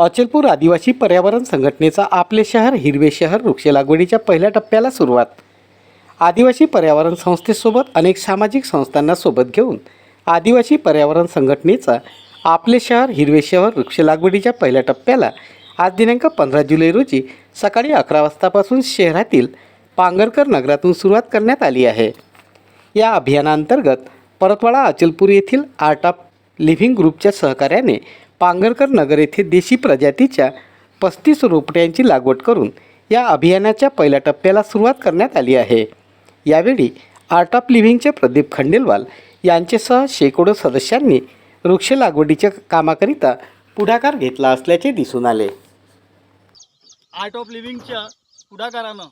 अचलपूर आदिवासी पर्यावरण संघटनेचा आपले शहर हिरवे शहर वृक्ष लागवडीच्या पहिल्या टप्प्याला सुरुवात. आदिवासी पर्यावरण संस्थेसोबत अनेक सामाजिक संस्थांना सोबत घेऊन आदिवासी पर्यावरण संघटनेचा आपले शहर हिरवे शहर वृक्ष लागवडीच्या पहिल्या टप्प्याला आज दिनांक पंधरा जुलै रोजी सकाळी अकरा वाजतापासून शहरातील पांगरकर नगरातून सुरुवात करण्यात आली आहे. या अभियानांतर्गत परतवाडा अचलपूर येथील आर्ट ऑफ लिव्हिंग ग्रुपच्या सहकार्याने पांगरकर नगर येथे देशी प्रजातीच्या पस्तीस रोपट्यांची लागवड करून या अभियानाच्या पहिल्या टप्प्याला सुरुवात करण्यात आली आहे. यावेळी आर्ट ऑफ लिव्हिंगचे प्रदीप खंडेलवाल यांच्यासह शेकडो सदस्यांनी वृक्ष लागवडीच्या कामाकरिता पुढाकार घेतला असल्याचे दिसून आले. आर्ट ऑफ लिव्हिंगच्या पुढाकारानं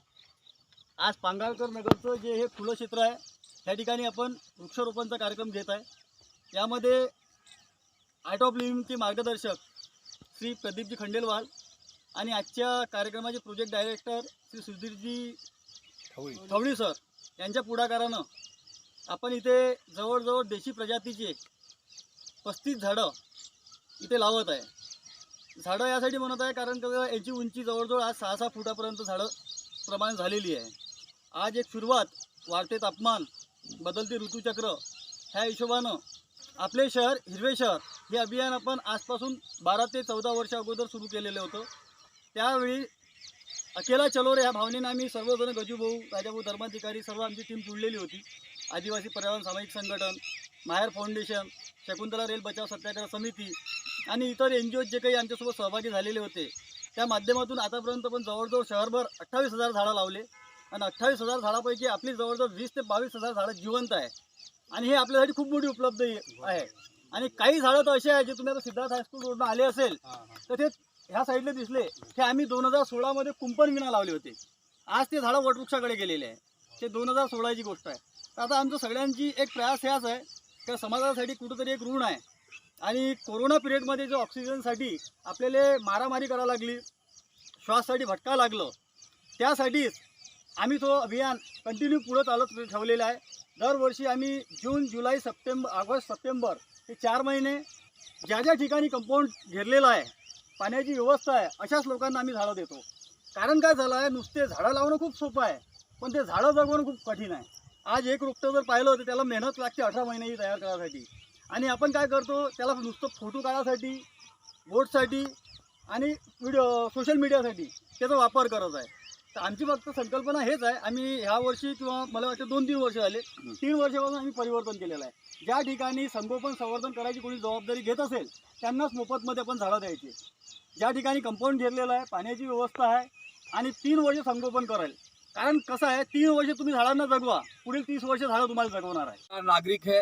आज पांगाळकर नगरचं जे हे खुलं क्षेत्र आहे त्या ठिकाणी आपण वृक्षारोपणचा कार्यक्रम घेत आहे. यामध्ये आर्ट ऑफ लिव्हिंगचे मार्गदर्शक श्री प्रदीपजी खंडेलवाल आणि आजच्या कार्यक्रमाचे प्रोजेक्ट डायरेक्टर श्री सुधीरजी थवडी सर यांच्या पुढाकारानं आपण इथे जवळजवळ देशी प्रजातीचे पस्तीस झाडं इथे लावत आहे. झाडं यासाठी म्हणत आहे कारण का याची उंची जवळजवळ आज सहा सहा फुटापर्यंत झाडं प्रमाण झालेली आहे. आज एक सुरुवात वाढते तापमान बदलते ऋतुचक्र ह्या हिशोबानं आपले शहर हिरवे शहर हे अभियान आपण आजपासून बारा ते चौदा वर्ष अगोदर सुरू केलेलं होतं. त्यावेळी अकेला चलो रे ह्या भावनेनं आम्ही सर्वजण गजूभाऊ राजाभाऊ धर्माधिकारी सर्व आमची टीम जुळलेली होती. आदिवासी पर्यावरण सामाजिक संघटन माहेर फाउंडेशन शकुंतला रेल बचाव सत्याग्रह समिती आणि इतर एन जी ओज जे काही आमच्यासोबत सहभागी झालेले होते त्या माध्यमातून आतापर्यंत पण जवळजवळ शहरभर अठ्ठावीस हजार झाडं लावले. आणि अठ्ठावीस हजार झाडापैकी आपली जवळजवळ वीस ते बावीस हजार झाडं जिवंत आहे. आणि हे आपल्यासाठी खूप मोठी उपलब्धी आहे. आणि काही झाडं तर असे आहे जे तुम्ही आता सिद्धार्थ हायस्कूल रोडनं आले असेल तर ते ह्या साईडला दिसले. ते आम्ही दोन हजार सोळामध्ये कुंपण विना लावले होते. आज ते झाडं वटवृक्षाकडे गेलेले आहे ते दोन हजार सोळाची गोष्ट आहे. तर आता आमचं सगळ्यांची एक प्रयास ह्याच आहे का समाजासाठी कुठंतरी एक ऋण आहे. आणि कोरोना पिरियडमध्ये जो ऑक्सिजनसाठी आपल्याला मारामारी करावं लागली श्वाससाठी भटका लागलं त्यासाठीच आम्ही तो अभियान कंटिन्यू पुढं चालत ठेवलेला आहे. दरवर्षी आम्ही जून जुलै सप्टेंबर ऑगस्ट सप्टेंबर हे चार महिने ज्या ज्या ठिकाणी कंपाऊंड घेरलेलं आहे पाण्याची व्यवस्था आहे अशाच लोकांना आम्ही झाडं देतो. कारण काय झालं आहे नुसते झाडं लावणं खूप सोपं आहे पण ते झाडं जगवणं खूप कठीण आहे. आज एक रोपटं जर पाहिलं तर त्याला मेहनत लागते अठरा महिने तयार करायसाठी. आणि आपण काय करतो त्याला नुसतं फोटो काढायसाठी वोटसाठी आणि व्हिडिओ सोशल मीडियासाठी त्याचा वापर करत आहे. तर आमची फक्त संकल्पना हेच आहे. आम्ही ह्या वर्षी किंवा मला वाटतं दोन तीन वर्ष झाले तीन वर्षापासून आम्ही परिवर्तन केलेलं आहे. ज्या ठिकाणी संगोपन संवर्धन करायची कोणी जबाबदारी घेत असेल त्यांनाच मोफतमध्ये आपण झाडं द्यायची. ज्या ठिकाणी कंपाऊंड घेरलेलं आहे पाण्याची व्यवस्था आहे आणि तीन वर्ष संगोपन करायला कारण कसं आहे तीन वर्ष तुम्ही झाडांना जगवा पुढील तीस वर्ष झाडं तुम्हाला जगवणार आहे. नागरिक है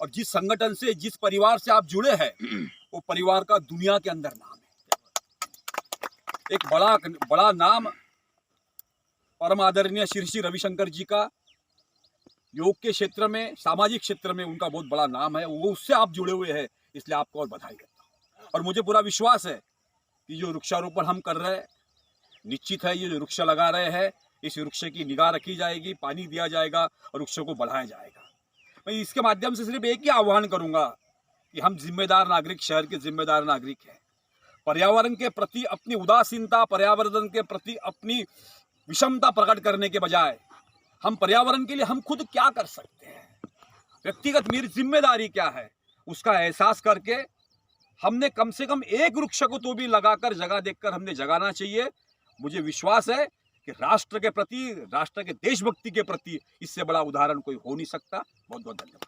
और जिस संगठन से जिस परिवार से आप जुड़े हैं वो परिवार का दुनिया के अंदर नाम है। एक बड़ा बड़ा नाम परम आदरणीय श्री श्री रविशंकर जी का योग के क्षेत्र में, सामाजिक क्षेत्र में उनका बहुत बड़ा नाम है। वो उससे आप जुड़े हुए हैं, इसलिए आपको और बधाई देता हूँ। और मुझे पूरा विश्वास है कि जो वृक्षारोपण हम कर रहे हैं, निश्चित है ये जो वृक्ष लगा रहे हैं, इस वृक्ष की निगाह रखी जाएगी, पानी दिया जाएगा और वृक्षों को बढ़ाया जाएगा। मैं इसके माध्यम से सिर्फ़ एक ही आह्वान करूँगा कि हम जिम्मेदार नागरिक, शहर के जिम्मेदार नागरिक हैं। पर्यावरण के प्रति अपनी उदासीनता, पर्यावरण के प्रति अपनी विषमता प्रकट करने के बजाय हम पर्यावरण के लिए हम खुद क्या कर सकते हैं? व्यक्तिगत मेरी ज़िम्मेदारी क्या है? उसका एहसास करके हमने कम से कम एक वृक्ष को तो भी लगाकर जगह देखकर हमने जगाना चाहिए। मुझे विश्वास है कि राष्ट्र के प्रति, राष्ट्र के देशभक्ति के प्रति इससे बड़ा उदाहरण कोई हो नहीं सकता। बहुत बहुत धन्यवाद।